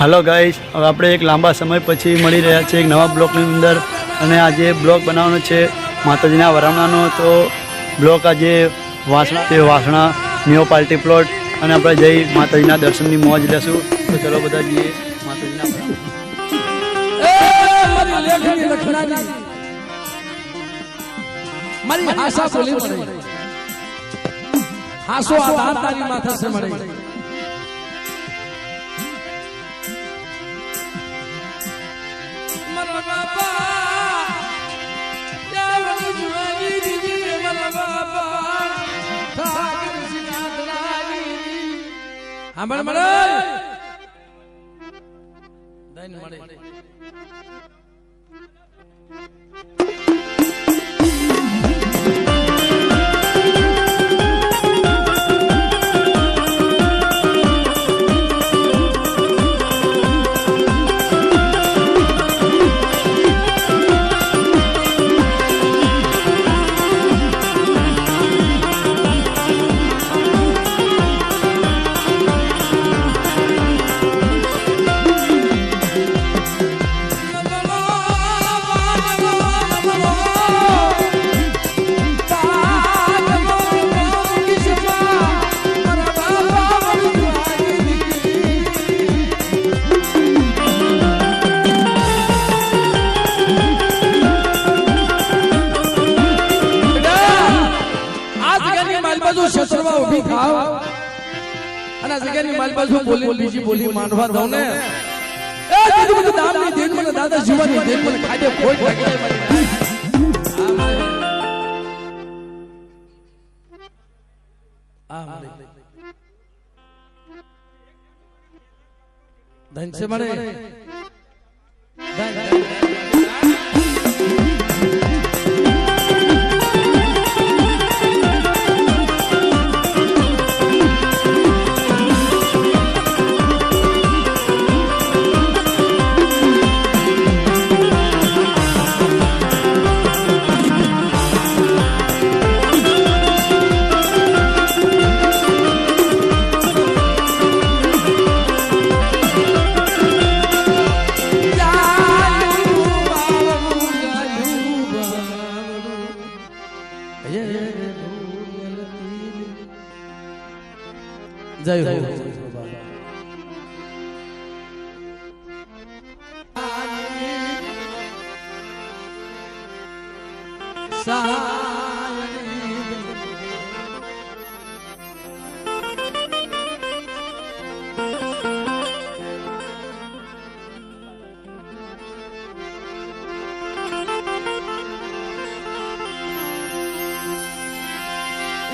હાલો guys હવે આપણે એક લાંબા સમય પછી મળી રહ્યા છે એક નવા બ્લોકની અંદર અને આજે બ્લોક બનાવવાનો છે માતાજીના વરામણાનો તો બ્લોક આજે વાસણા તે વાસણા મ્યુનિસિપાલિટી પ્લોટ અને આપણે જઈ માતાજીના દર્શનની મોજ લેશું. તો ચલો બધા જઈએ માતાજીના મારી આશા બોલી હાસો આધાર તારી માથા સે મળે. સાંભળ મળે મળે. ઊભી ખાવ. અને જગ્યાની મારી બાજુ બોલી બીજી બોલી માનવા દઉં ને. એ દીદી મને દામની દેન મને દાદા જીવાની દેન મને ખાડે ખોટ લાગી. ધન છે મળે ધન, ધન.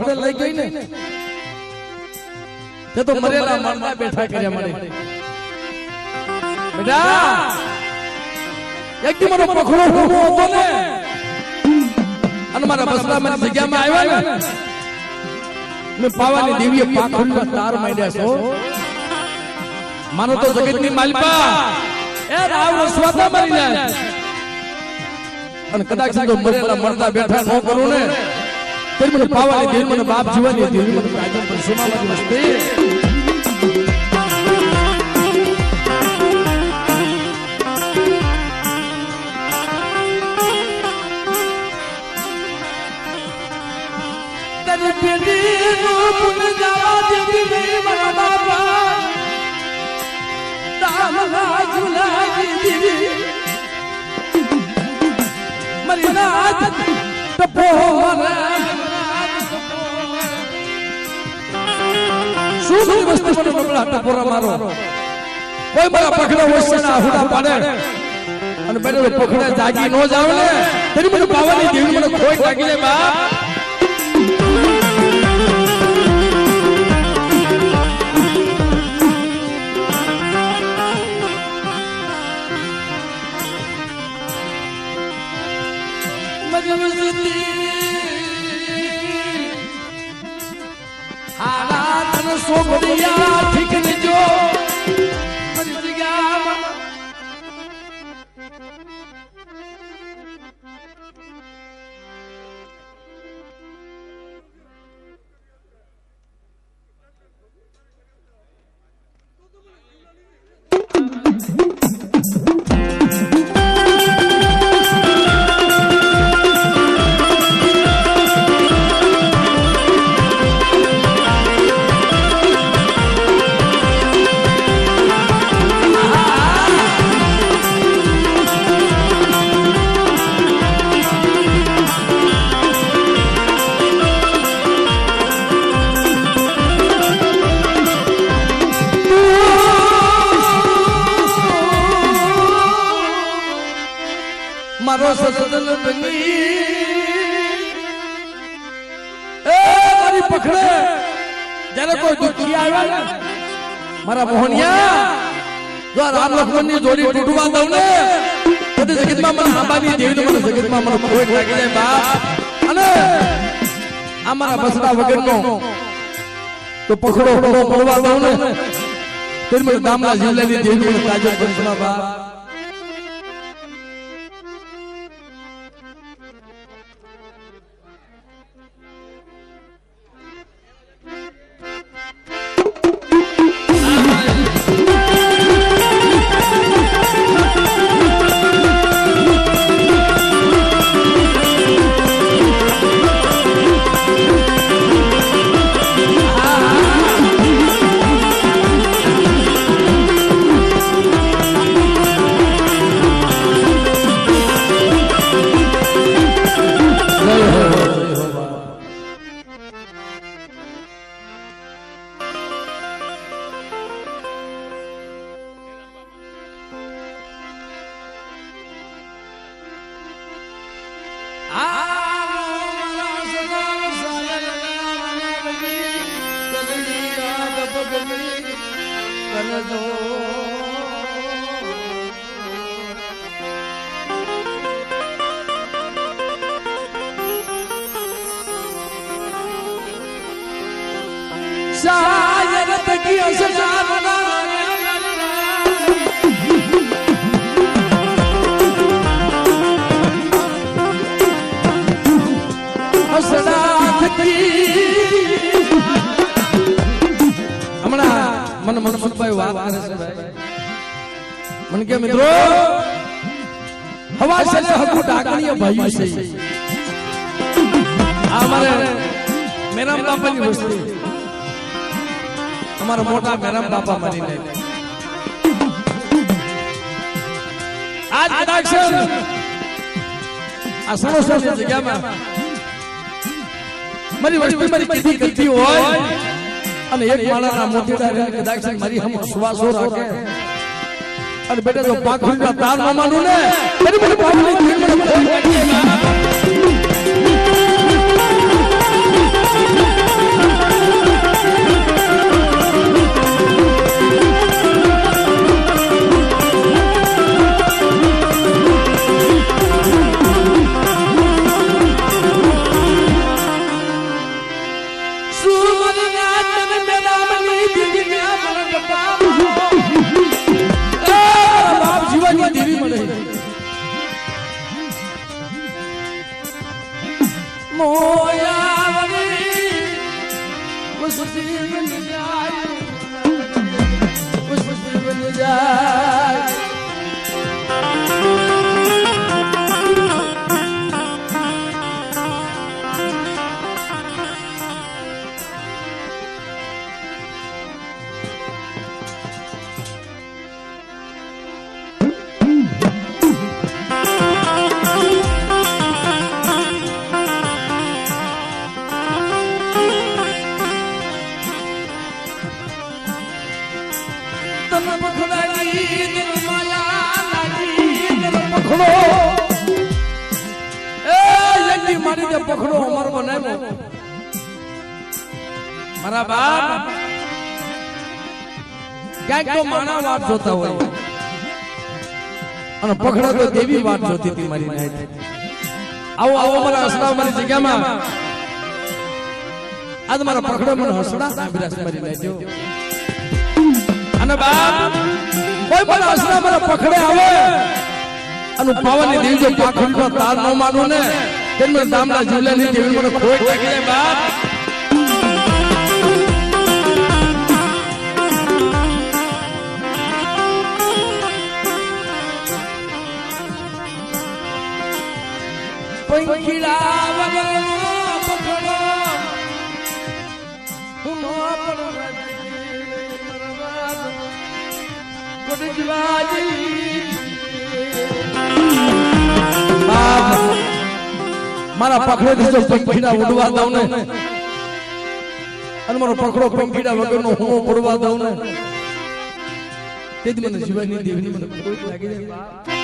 પખડે લઈ ગઈ ને? તે તો મરેલા મરણા બેઠા કર્યા મને. બેટા! એક દી મારો પખડો ઊભો હતો ને? અને મારા બસરા મારી જગ્યામાં આવ્યા ને? મેં પાવાની દેવીએ પાખંડના તાર માંડ્યા છો? માનો તો જગતની માલિકા એ રાવ સ્વાતા મરી જાય. અને કદાચ તો મરેલા મરતા બેઠા ન કરું ને? તેરી મને પાવાની દેવી મને બાપ જીવાની મને પર વસ્તી તારી પેટીનું પુન જવા દેવી. નહીં મારા ઝુલાવી દીધી મારી. શું બધી વસ્તુ મને બબડા ટપોરા મારો. કોઈ મારા પકડા ના હુડા પાડે. અને બેનો પકડા જાગી ન જાવ ને. તેની મને પાવાની દેવી મને ખોઈ લાગી જાય બાપ. ને સોગડિયા ઠીક ને જો મારી જગ્યામાં મોહનિયા જો રામ લક્ષ્મણની જોડી તૂટવા દઉં ને બધી જગતમાં મને આંબાની દેવી મને જગતમાં મને કોઈ લાગી બાપ. અને આ મારા બસરા વગરનો તો પકડો પકડો પડવા દઉં ને તેર મને દામલા જીવલાની દેવી મને તાજો બસરા બાપ. મને વાત કરે છે ભાઈ. મને કે મિત્રો હવા છે હકુ ડાકણીય ભાઈ છે. આ અમારે મેરામ બાપાની વસ્તી. અમારા મોટા મેરામ બાપા મારી લે આજ કદાચ છે. ને, આ સરોસરની જગ્યામાં. મારી વસ્તી મારી કીધી કરતી હોય. અને એક માળાના મોતીડા કદાચ મારી હમ શ્વાસો રાખે. અને બેટા, જો પાક તાર ને મને પાવલી જોતા હોય. અને પકડા તો દેવી વાત જોતી હતી મારી નાઈટ આવો આવો મારા હસડા મારી જગ્યામાં. આજ મારા પખડો મને હસડા સાંભળ્યા મારી લેજો અને બાપ, કોઈ પણ હસડા મારા પકડે આવે, અને પાવાની દેવજો પાખંડ નો તાર ન માનો ને તેમને દામના ની દેવી મને ખોટ લાગી બાપ. પંખીડા વગરનો પખડો હું મારા પકડો જો પંખીડા ઉડવા દઉં ને. અને મારો પકડો પંખીડા વગરનો હું પડવા દઉં ને. તેથી મને શિવાની દેવીની મને લાગી જાય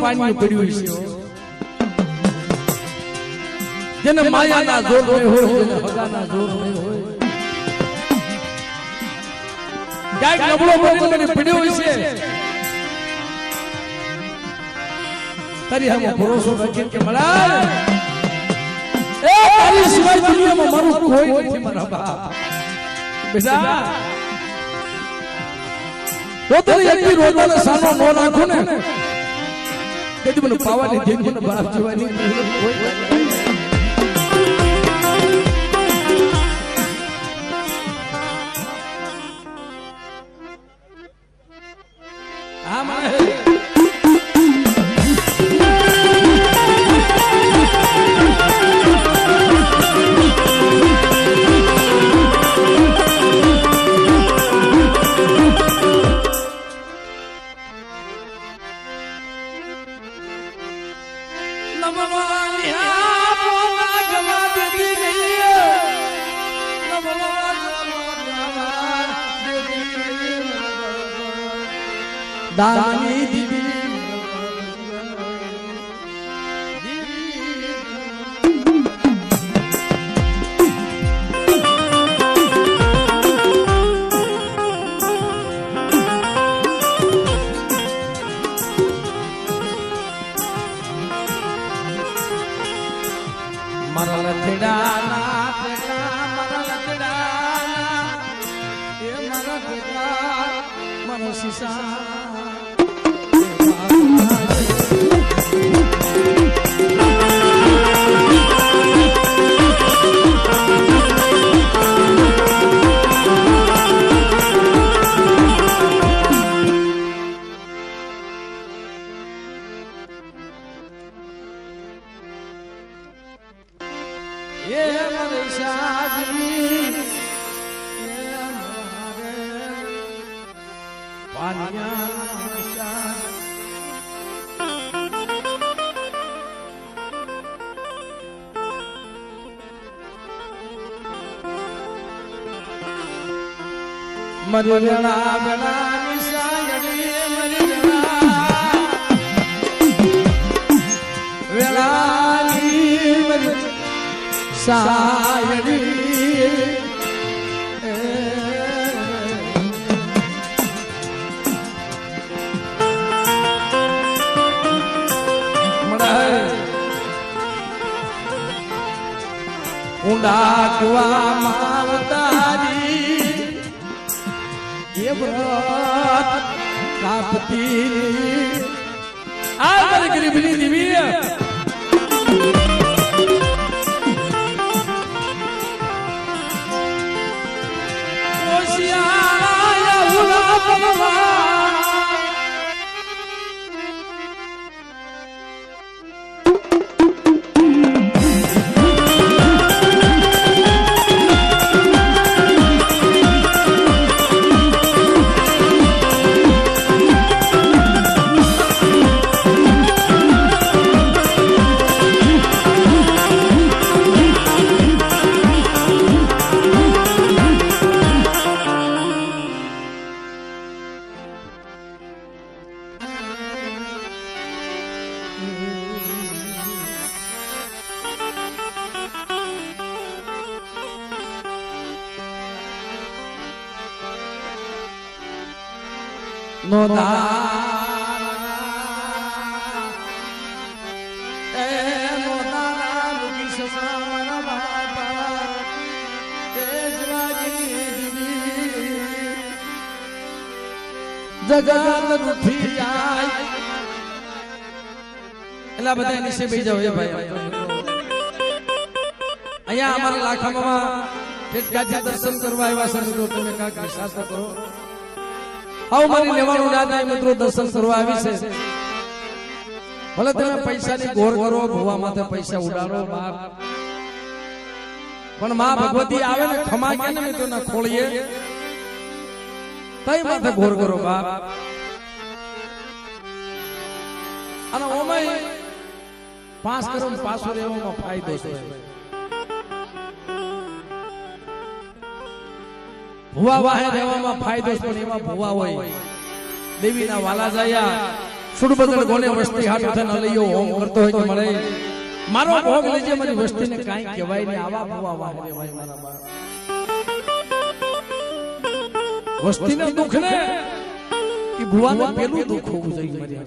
પાણી પડ્યું જેને માયાના જોર હોય જેને હગાના જોર હોય છે. તારી હામે ભરોસો રાખીને કે મળા એ તારી સિવાય દુનિયામાં મારું કોઈ નથી મારા બાપ. બેટા તો તને એકલી રોજાને સાનો નો નાખો ને? કદી મને પાવાની દેખ મને બાપ જીવાની દાની મરી વેળા વેળા સાયણી ઊંડા કુવા એ વ્રત કાપતી. આ મારી ગરીબની દેવી નો દાના એ નો દાના લુગી સમા મારા બાપા એ જવાની દીદી જગત રૂઠી જાય એલા બધા નીચે બેસી જાવ એ ભાઈ અહીંયા અમારા લાખામાં ઠેઠ ગાજી દર્શન કરવા આવ્યા છે મિત્રો તમે કાંઈક વિશ્વાસ તો કરો આવો મારી લેવાનું ના થાય મિત્રો દર્શન કરવા આવી છે. ભલે તમે પૈસાની ગોર કરો ભૂવા માથે પૈસા ઉડાડો બાર પણ માં ભગવતી આવે ને ખમા કે ને મિત્રો ના ખોળીએ. તઈ માથે ગોર કરો બાપ. અને ઓમય પાસ કરો ને પાછો રહેવામાં ફાયદો છે. ભુવા વાહે રહેવામાં ફાયદો પણ એમાં ભુવા હોય. દેવીના વાલા જાયા સુડબદલ ગોને વસ્તી હાથ થઈને લઈયો હોમ કરતો હોય તો મળે. મારો ભોગ લેજે, મારી વસ્તીને કાંઈ કહેવાય ને આવા ભુવા વાહે રહેવાય મારા બાપ વસ્તીને દુઃખ ને એ ભુવાને પેલું દુઃખ હોવું જોઈએ, મારી.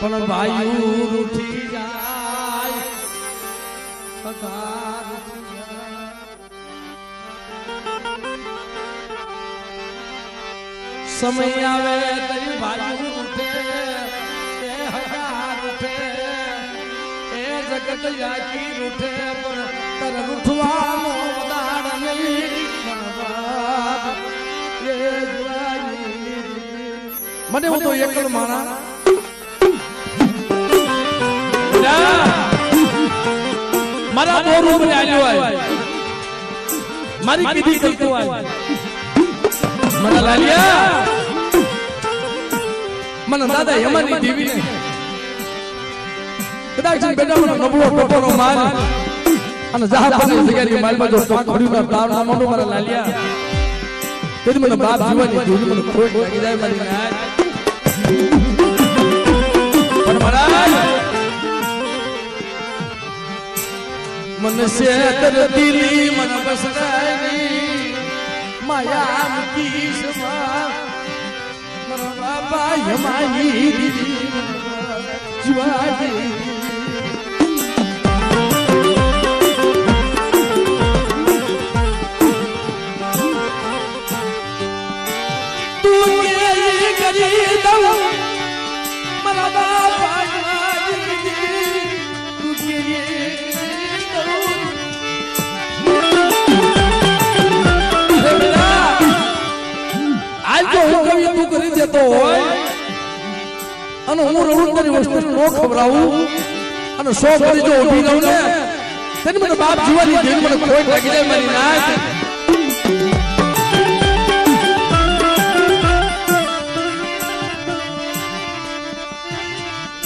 પણ ભાઈ રૂઠી જાય પગાર. સમય આવે તરી વાયુ ઉઠે, એ હજાર ઉઠે, એ જગત યાકી રૂઠે, પણ તર રૂઠવાનો દાડ નહીં. મને હું તો એકલ માણા મારા બોરું મને આલ્યો આય મારી કીધી કરતો આય મને લાલિયા. મને દાદા યમાની દેવી ને કદાચ બેટા મને નબળો ટોપોનો માલ અને જહાપની જગ્યાની માલમાં જો પાંચ ખડીના તાર ના મોઢું મારા લાલિયા. તેથી મને બાપ જીવાની ધૂળ મને ખોટ લાગી જાય મારી પણ મહારાજ મન સે તર દિલી મન બસરાઈ માયા મુકી માં મન બાબા યમાઈ જીવાજી રવિન્દ્રની વસ્તુ નો ખવડાવું અને સો ફરી જો ઊભી રહું ને તેને મને બાપ જીવાની દિલ મને કોઈ લાગી જાય મારી નાખ.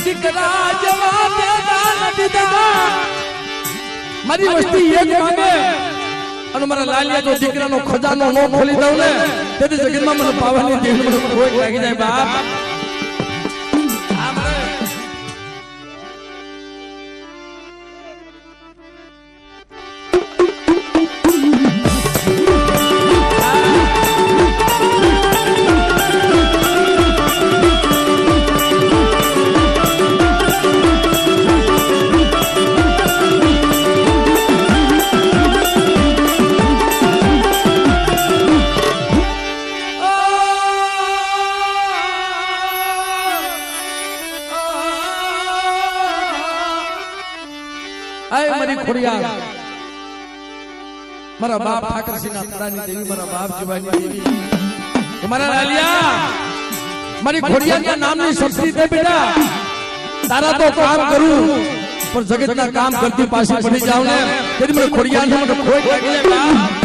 દીકરા જવા દેતા દેતા. મારી વસ્તી એક માંગે અને મારા લાલિયા જો દીકરાનો ખજાનો નો ખોલી દઉં ને તેથી જગતમાં મને પાવાની દેહ મને કોઈ લાગી જાય બાપ. મારા બાપ ઠાકરસિંહ ના પુરાની દેવી મારા બાપ જીવાની દેવી. મારા લાલિયા મારી ખોડિયાર નામની શક્તિ દે બેટા. તારા તો કામ કરું પણ જગતના કામ કરતી પાસે પડી જાવ ને. તેથી મને ખોડિયાર મને ખોઈ લાગી જાય.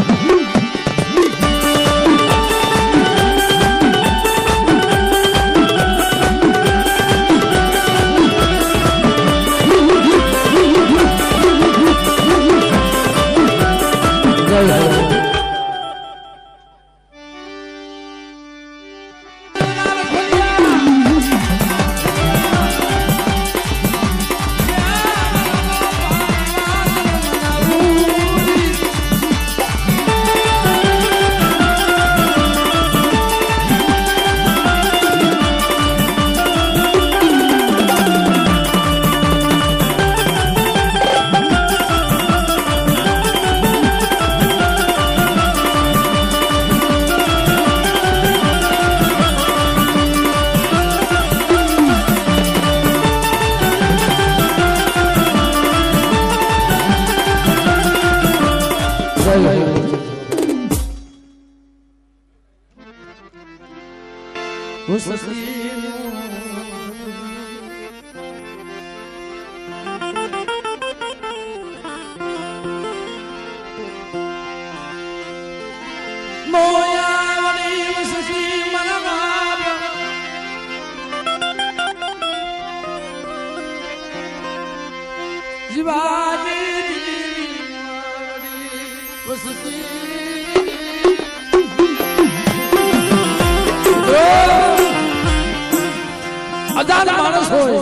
અજાન માણસ હોય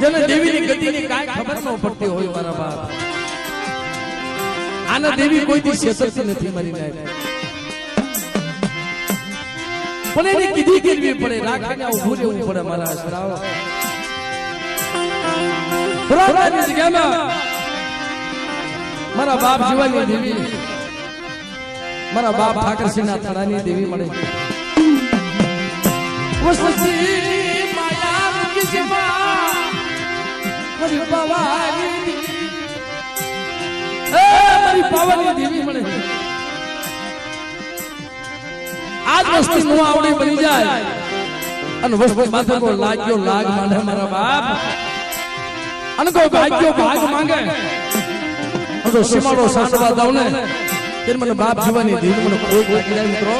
જેને દેવીની ગતિની કાંઈ ખબર ન પડતી હોય મારા બાપ. આના દેવી કોઈથી છેતરતી નથી મારી નાય પણ એને કીધી કેવી પડે રાખીને ઉભું રહેવું પડે. મારા શ્રાવ જગ્યામાં મારા બાપ જીવાની દેવી. મારા બાપ ઠાકરસિંહના થડાની દેવી મળે. માયા મારી મારી પાવાની દેવી મળે આજ વસ્તી નો આવડી બની જાય. અને વસ્તી માથે કોઈ લાગ્યો લાગ માંડે મારા બાપ. અને કોઈ ભાગ્યો ભાગ માંગે. અને સીમાડો સાસવા દઉં ને મને બાપ જીવાની દેવી મને કોઈ લાગી જાય મિત્રો.